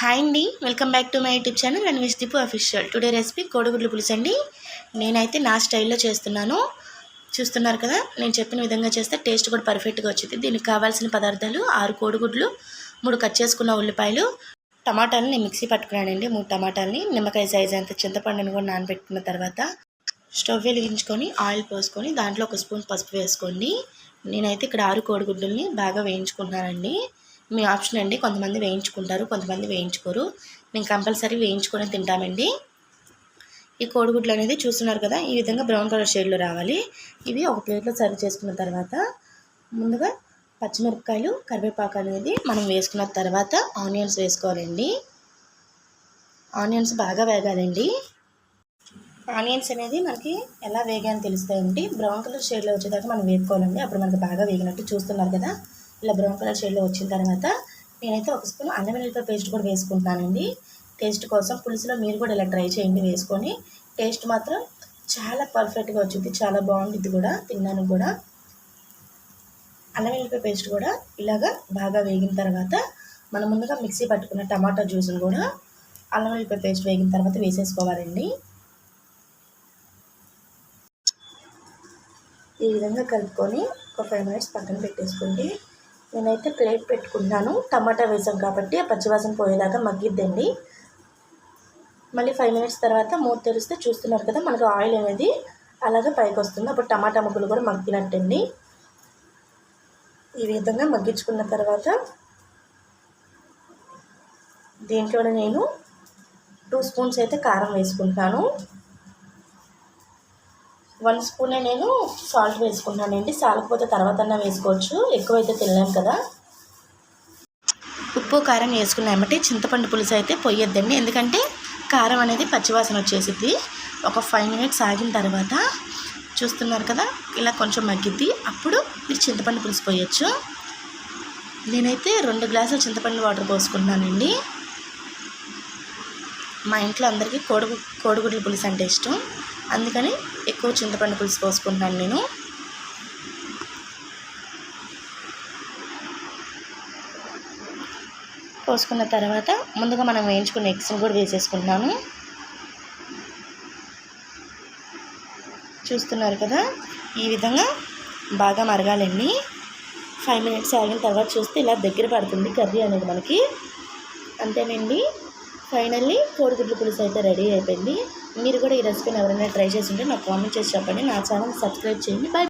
Hi అండి welcome back to my YouTube channel and wish Deepu official. Today recipe కోడిగుడ్లు పులుసు అండి. నేనైతే నా స్టైల్లో చేస్తున్నాను. చూస్తున్నారు కదా నేను చెప్పిన విధంగా చేస్తే టేస్ట్ కూడా పర్ఫెక్ట్గా వచ్చింది. దీనికి కావాల్సిన పదార్థాలు ఆరు కోడిగుడ్లు మూడు కట్ చేసుకున్న ఉల్లిపాయలు టమాటాలని నేను మిక్సీ పట్టుకున్నానండి. మూడు టమాటాలని నిమ్మకాయ సైజ్ అంత చింతపండుని కూడా నానబెట్టుకున్న తర్వాత స్టవ్ వెలిగించుకొని ఆయిల్ పోసుకొని దాంట్లో ఒక స్పూన్ పసుపు వేసుకోండి. నేనైతే ఇక్కడ ఆరు కోడిగుడ్డుల్ని బాగా వేయించుకుంటున్నానండి. మీ ఆప్షన్ అండి. కొంతమంది వేయించుకుంటారు కొంతమంది వేయించుకోరు. మేము కంపల్సరీ వేయించుకొని తింటామండి. ఈ కోడిగుడ్లు అనేది చూస్తున్నారు కదా ఈ విధంగా బ్రౌన్ కలర్ షేడ్లో రావాలి. ఇవి ఒక ప్లేట్లో సర్వ్ చేసుకున్న తర్వాత ముందుగా పచ్చిమిరపకాయలు కరివేపాకు అనేది మనం వేసుకున్న తర్వాత ఆనియన్స్ వేసుకోవాలండి. ఆనియన్స్ బాగా వేగాలండి. ఆనియన్స్ అనేది మనకి ఎలా వేగాని తెలుస్తాయండి. బ్రౌన్ కలర్ షేడ్లో వచ్చేదాకా మనం వేసుకోవాలండి అప్పుడు మనకి బాగా వేగినట్టు చూస్తున్నారు కదా. ఇలా బ్రౌన్ కలర్ షేడ్లో వచ్చిన తర్వాత నేనైతే ఒక స్పూన్ అల్లం వెల్లుల్లిపాయ పేస్ట్ కూడా వేసుకుంటున్నానండి టేస్ట్ కోసం పులుసులో మీరు కూడా ఇలా ట్రై చేయండి వేసుకొని. టేస్ట్ మాత్రం చాలా పర్ఫెక్ట్గా వచ్చింది. చాలా బాగుంటుంది కూడా తిన్నాను కూడా. అల్లం వెల్లుల్లిపాయ పేస్ట్ కూడా ఇలాగా బాగా వేగిన తర్వాత మనం ముందుగా మిక్సీ పట్టుకున్న టమాటా జ్యూస్ని కూడా అల్లం వెల్లుల్లిపాయ పేస్ట్ వేగిన తర్వాత వేసేసుకోవాలండి. ఈ విధంగా కలుపుకొని ఒక ఫైవ్ మినిట్స్ పక్కన పెట్టేసుకోండి నేనైతే ప్లేట్ పెట్టుకుంటాను టమాటా వేసాం కాబట్టి ఆ పచ్చివాసన పోయేదాకా మగ్గిద్దండి. మళ్ళీ ఫైవ్ మినిట్స్ తర్వాత మూత తెరిస్తే చూస్తున్నారు కదా మనకు ఆయిల్ అనేది అలాగే పైకి వస్తుంది. అప్పుడు టమాటా ముగ్గులు కూడా మగ్గినట్టండి. ఈ విధంగా మగ్గించుకున్న తర్వాత దీంట్లో నేను టూ స్పూన్స్ అయితే కారం వేసుకుంటాను వన్ స్పూనే నేను సాల్ట్ వేసుకున్నానండి సాలకపోతే తర్వాత వేసుకోవచ్చు. ఎక్కువైతే తినలేం కదా. ఉప్పు కారం వేసుకున్నామంటే చింతపండు పులుసు అయితే పొయ్యొద్దండి. ఎందుకంటే కారం అనేది పచ్చివాసన వచ్చేసిద్ది. ఒక ఫైవ్ మినిట్స్ ఆగిన తర్వాత చూస్తున్నారు కదా ఇలా కొంచెం మగ్గిద్ది. అప్పుడు మీరు చింతపండు పులుసు పోయొచ్చు. నేనైతే రెండు గ్లాసులు చింతపండు వాటర్ పోసుకున్నానండి మా ఇంట్లో అందరికీ కోడిగు కోడిగుడ్ల పులుసు అంటే ఇష్టం. అందుకని ఎక్కువ చింతపండు పులుసు పోసుకుంటున్నాను నేను. పోసుకున్న తర్వాత ముందుగా మనం వేయించుకున్న ఎగ్స్ని కూడా వేసేసుకుంటున్నాను. చూస్తున్నారు కదా ఈ విధంగా బాగా మరగాలండి. ఫైవ్ మినిట్స్ ఆగిన తర్వాత చూస్తే ఇలా దగ్గర పడుతుంది కర్రీ అనేది మనకి. అంతేనండి. ఫైనల్లీ కోడిగుడ్ల పులుసు అయితే రెడీ అయిపోయింది. మీరు కూడా ఈ రెసిపీని ఎవరైనా ట్రై చేసి ఉంటే నాకు కామెంట్ చేసి చెప్పండి. నా ఛానల్ సబ్స్క్రైబ్ చేయండి. బై